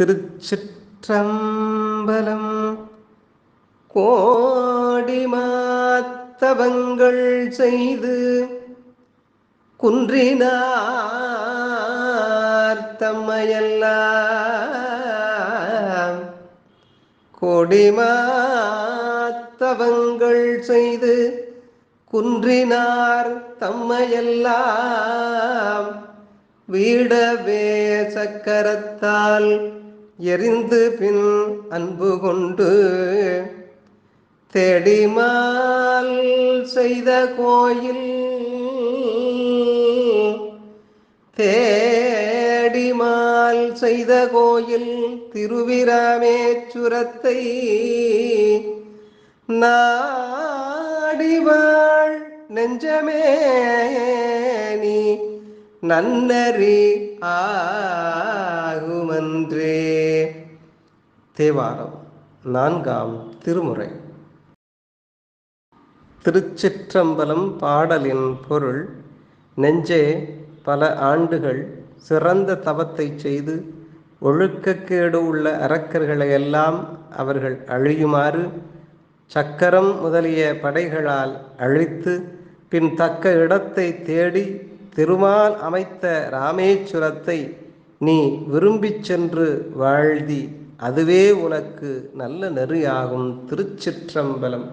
திருச்சிற்றம்பலம். கோடி மாத்தவங்கள் செய்து குன்றினார் தம்மையெல்லாம். கோடி மாத்தவங்கள் செய்து குன்றினார் தம்மையெல்லாம். வீடவே சக்கரத்தால் எரிந்து பின் அன்பு கொண்டு தேடிமால் செய்த கோயில் தேடிமால் செய்த கோயில் திருவிராமேச்சுரத்தை நாடிவாள் நெஞ்சமே நன்னறி ஆகுமன்றே. தேவாரம் நான்காம் திருமுறை. திருச்சிற்றம்பலம் பாடலின் பொருள் நெஞ்சே பல ஆண்டுகள் சிறந்த தவத்தை செய்து ஒழுக்கக்கேடு உள்ள அரக்கர்களை எல்லாம் அவர்கள் அழியுமாறு சக்கரம் முதலிய படைகளால் அழித்து பின் தக்க இடத்தை தேடி திருமால் அமைத்த ராமேஸ்வரத்தை நீ விரும்பிச் சென்று வாழ்தி அதுவே உனக்கு நல்ல நெறியாகும் திருச்சிற்றம்பலம்.